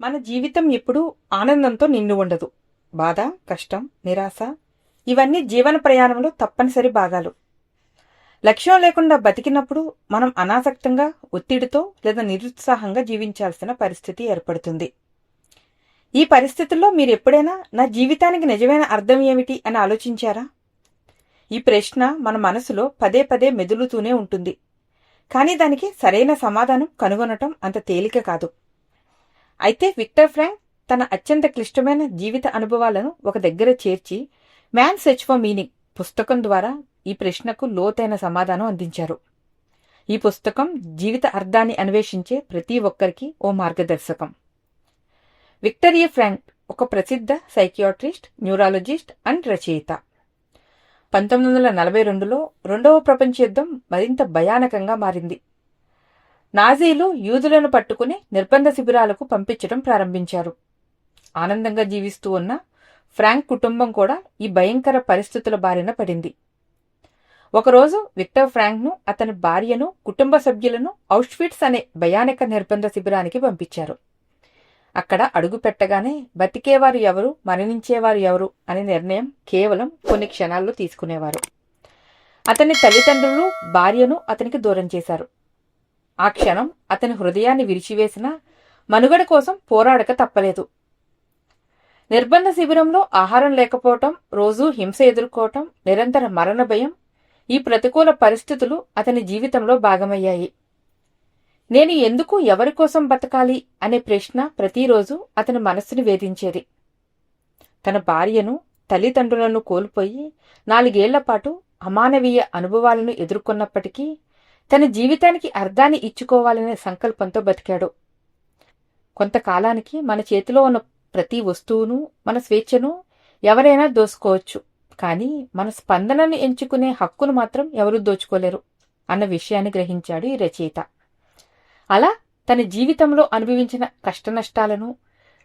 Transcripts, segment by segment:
మన జీవితం ఎప్పుడూ ఆనందంతో నిండి ఉండదు. బాధ కష్టం నిరాశ ఇవన్నీ జీవన ప్రయాణంలో తప్పనిసరి భాగాలు. లక్ష్యం లేకుండా బతికినప్పుడు మనం అనాసక్తంగా ఒత్తిడితో లేదా నిరుత్సాహంగా జీవించాల్సిన పరిస్థితి ఏర్పడుతుంది. ఈ పరిస్థితుల్లో మీరు ఎప్పుడైనా నా జీవితానికి నిజమైన అర్థం ఏమిటి అని ఆలోచించారా? ఈ ప్రశ్న మన మనసులో పదే పదే మెదులుతూనే ఉంటుంది. కానీ దానికి సరైన సమాధానం కనుగొనటం అంత తేలిక కాదు. అయితే విక్టర్ ఫ్రాంక్ తన అత్యంత క్లిష్టమైన జీవిత అనుభవాలను ఒక దగ్గర చేర్చి మ్యాన్ సెర్చ్ ఫర్ మీనింగ్ పుస్తకం ద్వారా ఈ ప్రశ్నకు లోతైన సమాధానం అందించారు. ఈ పుస్తకం జీవిత అర్థాన్ని అన్వేషించే ప్రతి ఒక్కరికి ఓ మార్గదర్శకం. విక్టరియా ఫ్రాంక్ ఒక ప్రసిద్ధ సైకియాట్రిస్ట్ న్యూరాలజిస్ట్ అండ్ రచయిత. పంతొమ్మిది వందల నలభై రెండులో రెండవ ప్రపంచ యుద్ధం మరింత భయానకంగా మారింది. నాజీలు యూదులను పట్టుకుని నిర్బంధ శిబిరాలకు పంపించడం ప్రారంభించారు. ఆనందంగా జీవిస్తూ ఉన్న ఫ్రాంక్ కుటుంబం కూడా ఈ భయంకర పరిస్థితుల బారిన పడింది. ఒకరోజు విక్టర్ ఫ్రాంక్ను అతని భార్యను కుటుంబ సభ్యులను ఔష్విట్స్ అనే భయానక నిర్బంధ శిబిరానికి పంపించారు. అక్కడ అడుగు పెట్టగానే బతికేవారు ఎవరు? మరణించేవారు ఎవరు? అనే నిర్ణయం కేవలం కొన్ని క్షణాల్లో తీసుకునేవారు. అతని తల్లిదండ్రులు భార్యను అతనికి దూరం చేశారు. ఆ క్షణం అతని హృదయాన్ని విరిచివేసిన మనుగడ కోసం పోరాడక తప్పలేదు. నిర్బంధ శిబిరంలో ఆహారం లేకపోవటం రోజూ హింస ఎదుర్కోవటం నిరంతర మరణ భయం ఈ ప్రతికూల పరిస్థితులు అతని జీవితంలో భాగమయ్యాయి. నేను ఎందుకు ఎవరి కోసం బతకాలి అనే ప్రశ్న ప్రతిరోజు అతని మనస్సుని వేధించేది. తన భార్యను తల్లిదండ్రులను కోల్పోయి నాలుగేళ్ళ పాటు అమానవీయ అనుభవాలను ఎదుర్కొన్నప్పటికీ తన జీవితానికి అర్థాన్ని ఇచ్చుకోవాలనే సంకల్పంతో బతికాడు. కొంతకాలానికి మన చేతిలో ఉన్న ప్రతి వస్తువును మన స్వేచ్ఛను ఎవరైనా దోసుకోవచ్చు. కానీ మన స్పందనను ఎంచుకునే హక్కును మాత్రం ఎవరూ దోచుకోలేరు అన్న విషయాన్ని గ్రహించాడు ఈ రచయిత. అలా తన జీవితంలో అనుభవించిన కష్టనష్టాలను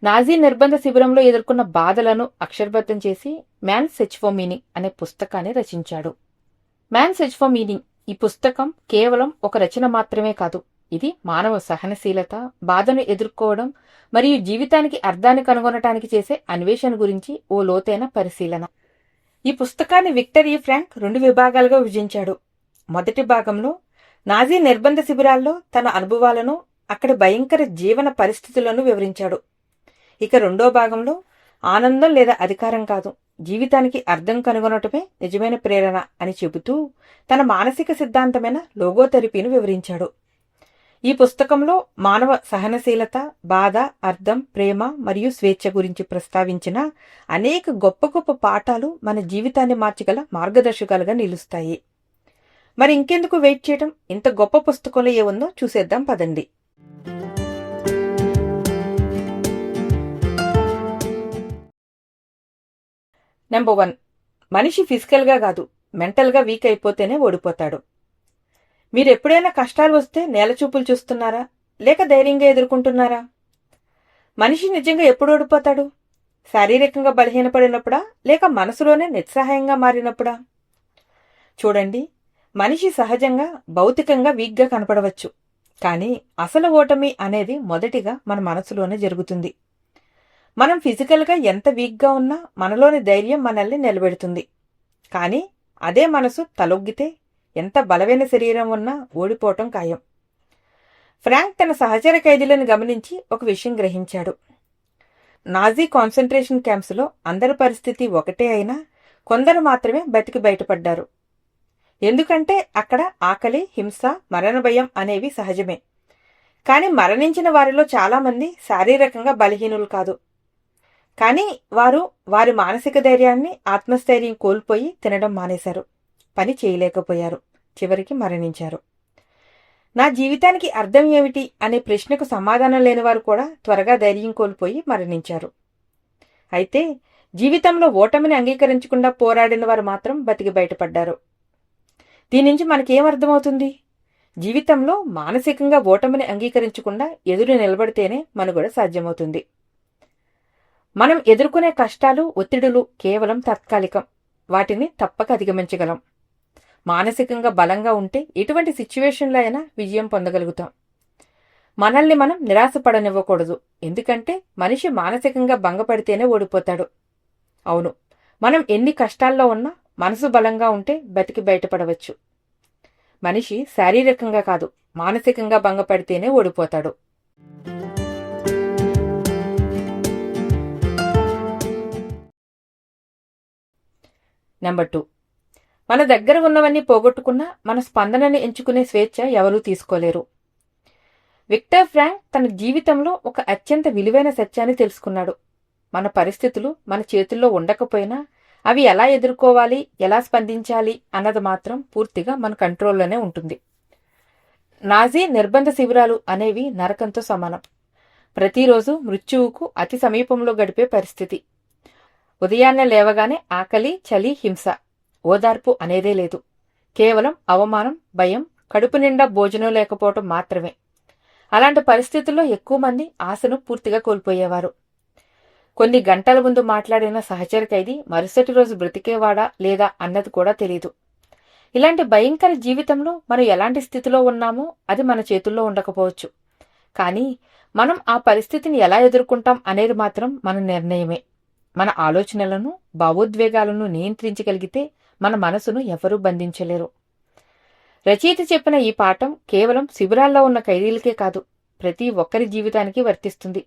నాజీ నిర్బంధ శిబిరంలో ఎదుర్కొన్న బాధలను అక్షరబద్ధం చేసి మ్యాన్ సెచ్ ఫర్ మీనింగ్ అనే పుస్తకాన్ని రచించాడు. మ్యాన్ సెచ్ ఫర్ మీనింగ్ ఈ పుస్తకం కేవలం ఒక రచన మాత్రమే కాదు. ఇది మానవ సహనశీలత బాధను ఎదుర్కోవడం మరియు జీవితానికి అర్థాన్ని కనుగొనటానికి చేసే అన్వేషణ గురించి ఓ లోతైన పరిశీలన. ఈ పుస్తకాన్ని విక్టరీ ఫ్రాంక్ రెండు విభాగాలుగా విభజించాడు. మొదటి భాగంలో నాజీ నిర్బంధ శిబిరాల్లో తన అనుభవాలను అక్కడి భయంకర జీవన పరిస్థితులను వివరించాడు. ఇక రెండో భాగంలో ఆనందం లేదా అధికారం కాదు. జీవితానికి అర్థం కనుగొనటమే నిజమైన ప్రేరణ అని చెబుతూ తన మానసిక సిద్ధాంతమైన లోగోథెరపీని వివరించాడు. ఈ పుస్తకంలో మానవ సహనశీలత బాధ అర్థం ప్రేమ మరియు స్వేచ్ఛ గురించి ప్రస్తావించిన అనేక గొప్ప గొప్ప పాఠాలు మన జీవితాన్ని మార్చగల మార్గదర్శకాలుగా నిలుస్తాయి. మరి ఇంకెందుకు వెయిట్ చేయడం ఇంత గొప్ప పుస్తకంలో ఏముందో చూసేద్దాం పదండి. నెంబర్ వన్ మనిషి ఫిజికల్గా కాదు మెంటల్గా వీక్ అయిపోతేనే ఓడిపోతాడు. మీరు ఎప్పుడైనా కష్టాలు వస్తే నేలచూపులు చూస్తున్నారా? లేక ధైర్యంగా ఎదుర్కొంటున్నారా? మనిషి నిజంగా ఎప్పుడు ఓడిపోతాడు? శారీరకంగా బలహీనపడినప్పుడా? లేక మనసులోనే నిస్సహాయంగా మారినప్పుడా? చూడండి మనిషి సహజంగా భౌతికంగా వీక్గా కనపడవచ్చు. కానీ అసలు ఓటమి అనేది మొదటిగా మన మనసులోనే జరుగుతుంది. మనం ఫిజికల్గా ఎంత వీక్గా ఉన్నా మనలోని ధైర్యం మనల్ని నిలబెడుతుంది. కానీ అదే మనసు తలొగ్గితే ఎంత బలమైన శరీరం ఉన్నా ఓడిపోవటం ఖాయం. ఫ్రాంక్ తన సహచర ఖైదీలను గమనించి ఒక విషయం గ్రహించాడు. నాజీ కాన్సన్ట్రేషన్ క్యాంప్స్లో అందరి పరిస్థితి ఒకటే అయినా కొందరు మాత్రమే బతికి బయటపడ్డారు. ఎందుకంటే అక్కడ ఆకలి హింస మరణ భయం అనేవి సహజమే. కానీ మరణించిన వారిలో చాలామంది శారీరకంగా బలహీనులు కాదు. కానీ వారు వారి మానసిక ధైర్యాన్ని ఆత్మస్థైర్యం కోల్పోయి తినడం మానేశారు. పని చేయలేకపోయారు. చివరికి మరణించారు. నా జీవితానికి అర్థం ఏమిటి అనే ప్రశ్నకు సమాధానం లేనివారు కూడా త్వరగా ధైర్యం కోల్పోయి మరణించారు. అయితే జీవితంలో ఓటమిని అంగీకరించకుండా పోరాడిన వారు మాత్రం బతికి బయటపడ్డారు. దీని నుంచి మనకేం అర్థమవుతుంది? జీవితంలో మానసికంగా ఓటమిని అంగీకరించకుండా ఎదురు నిలబడితేనే మనుగడ సాధ్యమవుతుంది. మనం ఎదుర్కొనే కష్టాలు ఒత్తిడులు కేవలం తాత్కాలికం. వాటిని తప్పక అధిగమించగలం. మానసికంగా బలంగా ఉంటే ఎటువంటి సిచ్యువేషన్లో అయినా విజయం పొందగలుగుతాం. మనల్ని మనం నిరాశపడనివ్వకూడదు. ఎందుకంటే మనిషి మానసికంగా భంగపడితేనే ఓడిపోతాడు. అవును మనం ఎన్ని కష్టాల్లో ఉన్నా మనసు బలంగా ఉంటే బతికి బయటపడవచ్చు. మనిషి శారీరకంగా కాదు మానసికంగా భంగపడితేనే ఓడిపోతాడు. నెంబర్ టూ మన దగ్గర ఉన్నవన్నీ పోగొట్టుకున్నా మన స్పందనని ఎంచుకునే స్వేచ్ఛ ఎవరూ తీసుకోలేరు. విక్టర్ ఫ్రాంక్ తన జీవితంలో ఒక అత్యంత విలువైన సత్యాన్ని తెలుసుకున్నాడు. మన పరిస్థితులు మన చేతుల్లో ఉండకపోయినా అవి ఎలా ఎదుర్కోవాలి ఎలా స్పందించాలి అన్నది మాత్రం పూర్తిగా మన కంట్రోల్లోనే ఉంటుంది. నాజీ నిర్బంధ శిబిరాలు అనేవి నరకంతో సమానం. ప్రతిరోజు మృత్యువుకు అతి సమీపంలో గడిపే పరిస్థితి. ఉదయాన్నే లేవగానే ఆకలి చలి హింస. ఓదార్పు అనేదే లేదు. కేవలం అవమానం భయం కడుపు నిండా భోజనం లేకపోవటం మాత్రమే. అలాంటి పరిస్థితుల్లో ఎక్కువ మంది ఆశను పూర్తిగా కోల్పోయేవారు. కొన్ని గంటల ముందు మాట్లాడిన సహచర ఖైదీ మరుసటి రోజు బ్రతికేవాడా లేదా అన్నది కూడా తెలియదు ఇలాంటి భయంకర జీవితంలో మనం ఎలాంటి స్థితిలో ఉన్నామో అది మన చేతుల్లో ఉండకపోవచ్చు. కానీ మనం ఆ పరిస్థితిని ఎలా ఎదుర్కొంటాం అనేది మాత్రం మన నిర్ణయమే. మన ఆలోచనలను భావోద్వేగాలను నియంత్రించగలిగితే మన మనసును ఎవరూ బంధించలేరు. రచయిత చెప్పిన ఈ పాఠం కేవలం శిబిరాల్లో ఉన్న ఖైదీలకే కాదు ప్రతి ఒక్కరి జీవితానికి వర్తిస్తుంది.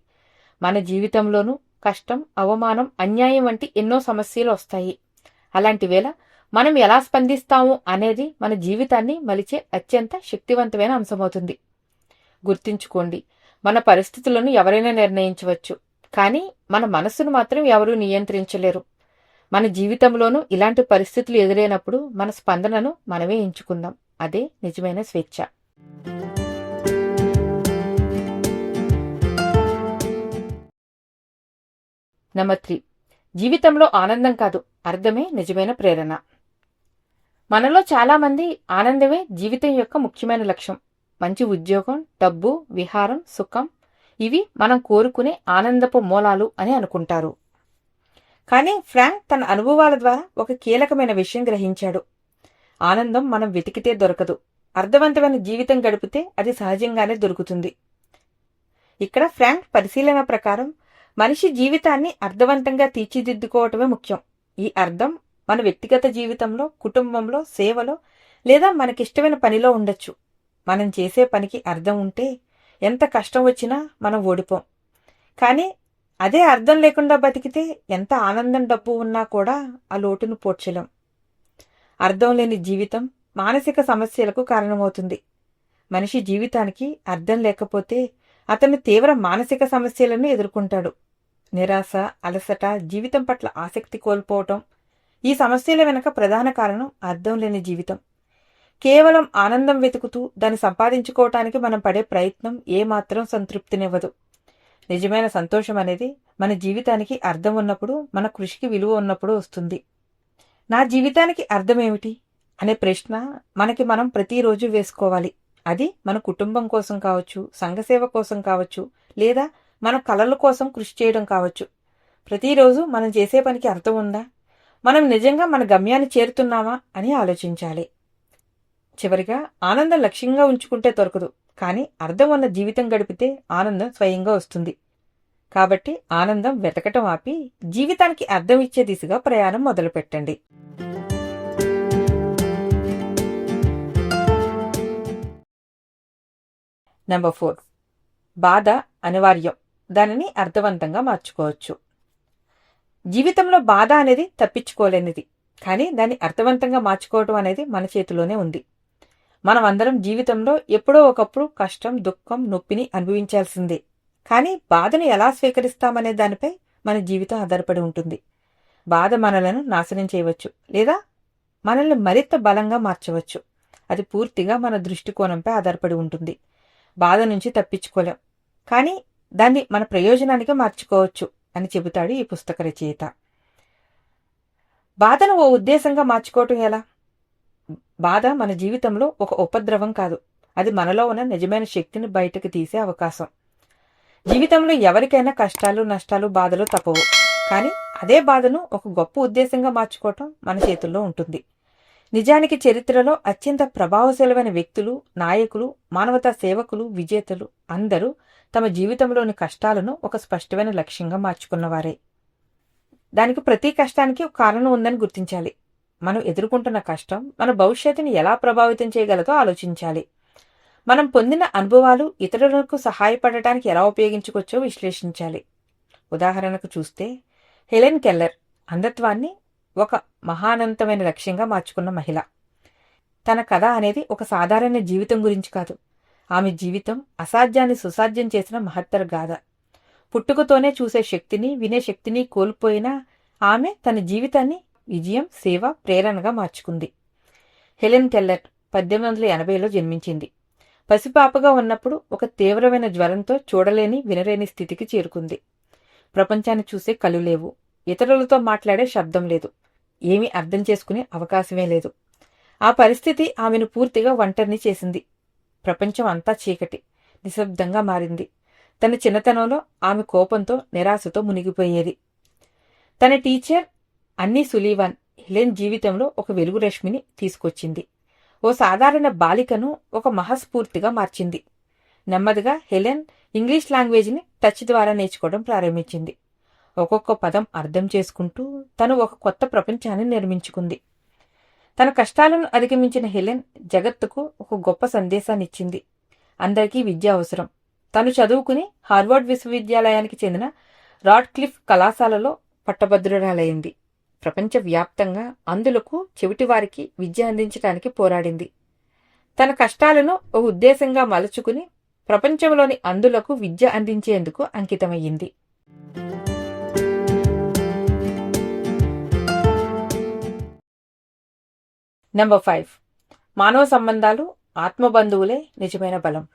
మన జీవితంలోనూ కష్టం అవమానం అన్యాయం వంటి ఎన్నో సమస్యలు వస్తాయి. అలాంటి వేళ మనం ఎలా స్పందిస్తాము అనేది మన జీవితాన్ని మలిచే అత్యంత శక్తివంతమైన అంశమవుతుంది. గుర్తుంచుకోండి మన పరిస్థితులను ఎవరైనా నిర్ణయించవచ్చు. కానీ మన మనస్సును మాత్రం ఎవరూ నియంత్రించలేరు. మన జీవితంలోనూ ఇలాంటి పరిస్థితులు ఎదురైనప్పుడు మన స్పందనను మనమే ఎంచుకుందాం. అదే నిజమైన స్వేచ్ఛ. Number three. జీవితంలో ఆనందం కాదు అర్థమే నిజమైన ప్రేరణ. మనలో చాలామంది ఆనందమే జీవితం యొక్క ముఖ్యమైన లక్ష్యం. మంచి ఉద్యోగం డబ్బు విహారం సుఖం ఇవి మనం కోరుకునే ఆనందపు మూలాలు అని అనుకుంటారు. కానీ ఫ్రాంక్ తన అనుభవాల ద్వారా ఒక కీలకమైన విషయం గ్రహించాడు. ఆనందం మనం వెతికితే దొరకదు. అర్థవంతమైన జీవితం గడిపితే అది సహజంగానే దొరుకుతుంది. ఇక్కడ ఫ్రాంక్ పరిశీలన ప్రకారం మనిషి జీవితాన్ని అర్థవంతంగా తీర్చిదిద్దుకోవటమే ముఖ్యం. ఈ అర్థం మన వ్యక్తిగత జీవితంలో కుటుంబంలో సేవలో లేదా మనకిష్టమైన పనిలో ఉండొచ్చు. మనం చేసే పనికి అర్థం ఉంటే ఎంత కష్టం వచ్చినా మనం ఓడిపోం. కానీ అదే అర్థం లేకుండా బతికితే ఎంత ఆనందం డబ్బు ఉన్నా కూడా ఆ లోటును పోడ్చలేం. అర్థం లేని జీవితం మానసిక సమస్యలకు కారణమవుతుంది. మనిషి జీవితానికి అర్థం లేకపోతే అతను తీవ్ర మానసిక సమస్యలను ఎదుర్కొంటాడు. నిరాశ అలసట జీవితం పట్ల ఆసక్తి కోల్పోవటం ఈ సమస్యల వెనుక ప్రధాన కారణం అర్థం లేని జీవితం. కేవలం ఆనందం వెతుకుతూ దాన్ని సంపాదించుకోవటానికి మనం పడే ప్రయత్నం ఏమాత్రం సంతృప్తినివ్వదు. నిజమైన సంతోషం అనేది మన జీవితానికి అర్థం ఉన్నప్పుడు మన కృషికి విలువ ఉన్నప్పుడు వస్తుంది. నా జీవితానికి అర్థం ఏమిటి అనే ప్రశ్న మనకి మనం ప్రతిరోజు వేసుకోవాలి. అది మన కుటుంబం కోసం కావచ్చు సంఘసేవ కోసం కావచ్చు లేదా మన కళల కోసం కృషి చేయడం కావచ్చు. ప్రతిరోజు మనం చేసే పనికి అర్థం ఉందా? మనం నిజంగా మన గమ్యాన్ని చేరుతున్నామా అని ఆలోచించాలి. చివరిగా ఆనందం లక్ష్యంగా ఉంచుకుంటే దొరకదు కానీ అర్థం ఉన్న జీవితం గడిపితే ఆనందం స్వయంగా వస్తుంది. కాబట్టి ఆనందం వెతకటం ఆపి జీవితానికి అర్థం ఇచ్చే దిశగా ప్రయాణం మొదలుపెట్టండి. నెంబర్ ఫోర్ బాధ అనివార్యం. దానిని అర్థవంతంగా మార్చుకోవచ్చు. జీవితంలో బాధ అనేది తప్పించుకోలేనిది కానీ దాన్ని అర్థవంతంగా మార్చుకోవటం అనేది మన చేతిలోనే ఉంది. మనం అందరం జీవితంలో ఎప్పుడో ఒకప్పుడు కష్టం దుఃఖం నొప్పిని అనుభవించాల్సిందే. కానీ బాధను ఎలా స్వీకరిస్తామనే దానిపై మన జీవితం ఆధారపడి ఉంటుంది. బాధ మనలను నాశనం చేయవచ్చు లేదా మనల్ని మరింత బలంగా మార్చవచ్చు. అది పూర్తిగా మన దృష్టికోణంపై ఆధారపడి ఉంటుంది. బాధ నుంచి తప్పించుకోలేం. కానీ దాన్ని మన ప్రయోజనానికి మార్చుకోవచ్చు అని చెబుతాడు ఈ పుస్తక రచయిత. బాధను ఓ ఉద్దేశంగా మార్చుకోవటం ఎలా? బాధ మన జీవితంలో ఒక ఉపద్రవం కాదు. అది మనలో ఉన్న నిజమైన శక్తిని బయటకు తీసే అవకాశం. జీవితంలో ఎవరికైనా కష్టాలు నష్టాలు బాధలు తప్పవు. కానీ అదే బాధను ఒక గొప్ప ఉద్దేశంగా మార్చుకోవటం మన చేతుల్లో ఉంటుంది. నిజానికి చరిత్రలో అత్యంత ప్రభావశీలమైన వ్యక్తులు నాయకులు మానవతా సేవకులు విజేతలు అందరూ తమ జీవితంలోని కష్టాలను ఒక స్పష్టమైన లక్ష్యంగా మార్చుకున్నవారే. దానికి ప్రతి కష్టానికి ఒక కారణం ఉందని గుర్తించాలి. మనం ఎదుర్కొంటున్న కష్టం మన భవిష్యత్తుని ఎలా ప్రభావితం చేయగలదో ఆలోచించాలి. మనం పొందిన అనుభవాలు ఇతరులకు సహాయపడటానికి ఎలా ఉపయోగించుకోవచ్చో విశ్లేషించాలి. ఉదాహరణకు చూస్తే హెలెన్ కెల్లర్ అంధత్వాన్ని ఒక మహానంతమైన లక్ష్యంగా మార్చుకున్న మహిళ. తన కథ అనేది ఒక సాధారణ జీవితం గురించి కాదు. ఆమె జీవితం అసాధ్యాన్ని సుసాధ్యం చేసిన మహత్తర గాథ. పుట్టుకతోనే చూసే శక్తిని వినే శక్తిని కోల్పోయినా ఆమె తన జీవితాన్ని విజయం సేవ ప్రేరణగా మార్చుకుంది. హెలెన్ కెల్లర్ పద్దెనిమిది వందల ఎనభైలో జన్మించింది. పసిపాపగా ఉన్నప్పుడు ఒక తీవ్రమైన జ్వరంతో చూడలేని వినలేని స్థితికి చేరుకుంది. ప్రపంచాన్ని చూసే కళ్ళు లేవు. ఇతరులతో మాట్లాడే శబ్దం లేదు. ఏమీ అర్థం చేసుకునే అవకాశమే లేదు. ఆ పరిస్థితి ఆమెను పూర్తిగా ఒంటరిని చేసింది. ప్రపంచం అంతా చీకటి నిశ్శబ్దంగా మారింది. తన చిన్నతనంలో ఆమె కోపంతో నిరాశతో మునిగిపోయేది. తన టీచర్ అన్నీ సులీవాన్ హెలెన్ జీవితంలో ఒక వెలుగు రశ్మిని తీసుకొచ్చింది. ఓ సాధారణ బాలికను ఒక మహస్ఫూర్తిగా మార్చింది. నెమ్మదిగా హెలెన్ ఇంగ్లీష్ లాంగ్వేజ్ని టచ్ ద్వారా నేర్చుకోవడం ప్రారంభించింది. ఒక్కొక్క పదం అర్థం చేసుకుంటూ తను ఒక కొత్త ప్రపంచాన్ని నిర్మించుకుంది. తన కష్టాలను అధిగమించిన హెలెన్ జగత్తుకు ఒక గొప్ప సందేశాన్ని ఇచ్చింది అందరికీ విద్య అవసరం. తను చదువుకుని హార్వర్డ్ విశ్వవిద్యాలయానికి చెందిన రాడ్క్లిఫ్ కళాశాలలో పట్టభద్రురాలైంది. ప్రపంచవ్యాప్తంగా అందులకు చెవిటివారికి విద్య అందించడానికి పోరాడింది. తన కష్టాలను ఒక ఉద్దేశంగా మలుచుకుని ప్రపంచంలోని అందులకు విద్య అందించేందుకు అంకితమయ్యింది. Number five. మానవ సంబంధాలు ఆత్మబంధువులే నిజమైన బలం.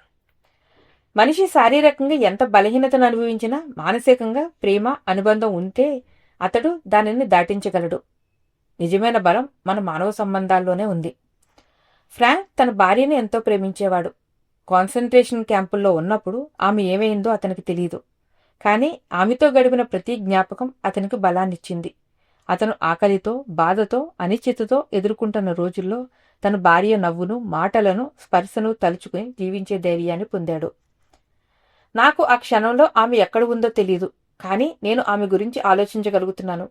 మనిషి శారీరకంగా ఎంత బలహీనతను అనుభవించినా మానసికంగా ప్రేమ అనుబంధం ఉంటే అతడు దానిని దాటించగలడు. నిజమైన బలం మన మానవ సంబంధాల్లోనే ఉంది. ఫ్రాంక్ తన భార్యని ఎంతో ప్రేమించేవాడు. కాన్సన్ట్రేషన్ క్యాంపుల్లో ఉన్నప్పుడు ఆమె ఏమైందో అతనికి తెలియదు కానీ ఆమెతో గడిపిన ప్రతి జ్ఞాపకం అతనికి బలాన్నిచ్చింది. అతను ఆకలితో బాధతో అనిశ్చితతో ఎదుర్కొంటున్న రోజుల్లో తన భార్య నవ్వును మాటలను స్పర్శను తలుచుకుని జీవించే ధైర్యాన్ని పొందాడు. నాకు ఆ క్షణంలో ఆమె ఎక్కడ ఉందో తెలియదు కానీ నేను ఆమె గురించి ఆలోచించగలుగుతున్నాను.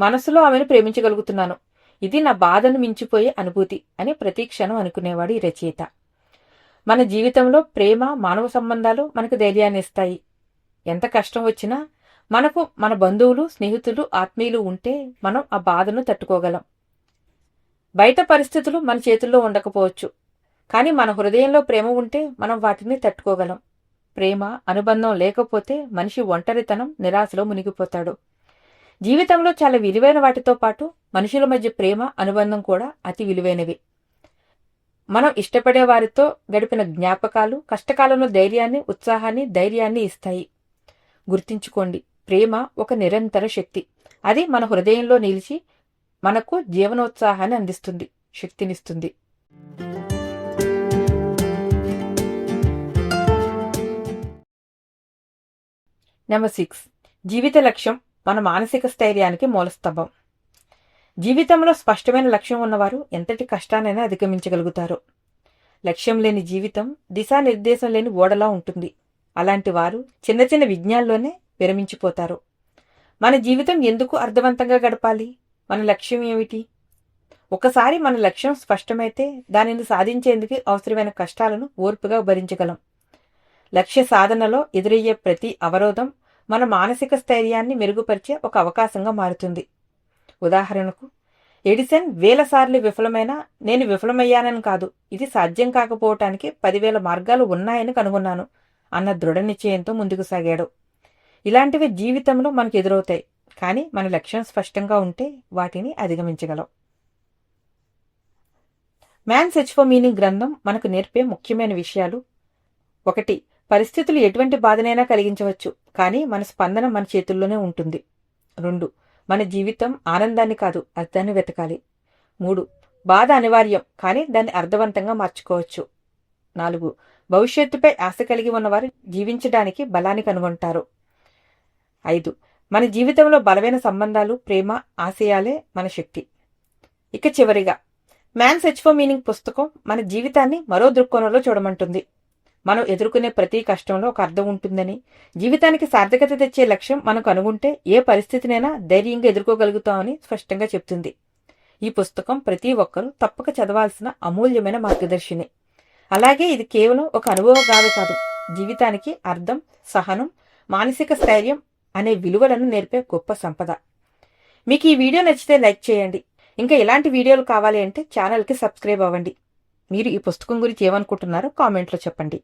మనసులో ఆమెను ప్రేమించగలుగుతున్నాను. ఇది నా బాధను మించిపోయే అనుభూతి అని ప్రతీక్షణం అనుకునేవాడు ఈ రచయిత. మన జీవితంలో ప్రేమ మానవ సంబంధాలు మనకు ధైర్యాన్ని ఇస్తాయి. ఎంత కష్టం వచ్చినా మనకు మన బంధువులు స్నేహితులు ఆత్మీయులు ఉంటే మనం ఆ బాధను తట్టుకోగలం. బయట పరిస్థితులు మన చేతుల్లో ఉండకపోవచ్చు. కానీ మన హృదయంలో ప్రేమ ఉంటే మనం వాటిని తట్టుకోగలం. ప్రేమ అనుబంధం లేకపోతే మనిషి ఒంటరితనం నిరాశలో మునిగిపోతాడు. జీవితంలో చాలా విలువైన వాటితో పాటు మనుషుల మధ్య ప్రేమ అనుబంధం కూడా అతి విలువైనవి. మనం ఇష్టపడే వారితో గడిపిన జ్ఞాపకాలు కష్టకాలంలో ధైర్యాన్ని ఉత్సాహాన్ని ధైర్యాన్ని ఇస్తాయి. గుర్తించుకోండి ప్రేమ ఒక నిరంతర శక్తి. అది మన హృదయంలో నిలిచి మనకు జీవనోత్సాహాన్ని అందిస్తుంది శక్తినిస్తుంది. నెంబర్ సిక్స్ జీవిత లక్ష్యం మన మానసిక స్థైర్యానికి మూలస్తంభం. జీవితంలో స్పష్టమైన లక్ష్యం ఉన్నవారు ఎంతటి కష్టానైనా అధిగమించగలుగుతారు. లక్ష్యం లేని జీవితం దిశానిర్దేశం లేని ఓడలా ఉంటుంది. అలాంటి వారు చిన్న చిన్న విజ్ఞాల్లోనే విరమించిపోతారు. మన జీవితం ఎందుకు అర్థవంతంగా గడపాలి? మన లక్ష్యం ఏమిటి? ఒకసారి మన లక్ష్యం స్పష్టమైతే దానిని సాధించేందుకు అవసరమైన కష్టాలను ఓర్పుగా భరించగలం. లక్ష్య సాధనలో ఎదురయ్యే ప్రతి అవరోధం మన మానసిక స్థైర్యాన్ని మెరుగుపరిచే ఒక అవకాశంగా మారుతుంది. ఉదాహరణకు ఎడిసన్ వేల సార్లు విఫలమైన నేను విఫలమయ్యానని కాదు ఇది సాధ్యం కాకపోవటానికి పదివేల మార్గాలు ఉన్నాయని కనుగొన్నాను అన్న దృఢ నిశ్చయంతో ముందుకు సాగాడు. ఇలాంటివి జీవితంలో మనకు ఎదురవుతాయి కానీ మన లక్ష్యం స్పష్టంగా ఉంటే వాటిని అధిగమించగలం. మ్యాన్ సెచ్ ఫర్ మీనింగ్ గ్రంథం మనకు నేర్పే ముఖ్యమైన విషయాలు ఒకటి పరిస్థితులు ఎటువంటి బాధనైనా కలిగించవచ్చు కానీ మన స్పందన మన చేతుల్లోనే ఉంటుంది. రెండు మన జీవితం ఆనందాన్ని కాదు అర్థాన్ని వెతకాలి. మూడు బాధ అనివార్యం కానీ దాన్ని అర్థవంతంగా మార్చుకోవచ్చు. నాలుగు భవిష్యత్తుపై ఆశ కలిగి ఉన్నవారు జీవించడానికి బలాన్ని కనుగొంటారు. ఐదు మన జీవితంలో బలమైన సంబంధాలు ప్రేమ ఆశయాలే మన శక్తి. ఇక చివరిగా మ్యాన్ సెర్చ్ ఫర్ మీనింగ్ పుస్తకం మన జీవితాన్ని మరో దృక్కోణంలో చూడమంటుంది. మనం ఎదుర్కొనే ప్రతి కష్టంలో ఒక అర్థం ఉంటుందని జీవితానికి సార్థకత తెచ్చే లక్ష్యం మనం కనుగొంటే ఏ పరిస్థితినైనా ధైర్యంగా ఎదుర్కోగలుగుతామని స్పష్టంగా చెప్తుంది. ఈ పుస్తకం ప్రతి ఒక్కరూ తప్పక చదవాల్సిన అమూల్యమైన మార్గదర్శిని. అలాగే ఇది కేవలం ఒక అనుభవ గాథ కాదు జీవితానికి అర్థం సహనం మానసిక స్థైర్యం అనే విలువలను నేర్పే గొప్ప సంపద. మీకు ఈ వీడియో నచ్చితే లైక్ చేయండి. ఇంకా ఇలాంటి వీడియోలు కావాలి అంటే ఛానల్కి సబ్స్క్రైబ్ అవ్వండి. మీరు ఈ పుస్తకం గురించి ఏమనుకుంటున్నారో కామెంట్లో చెప్పండి.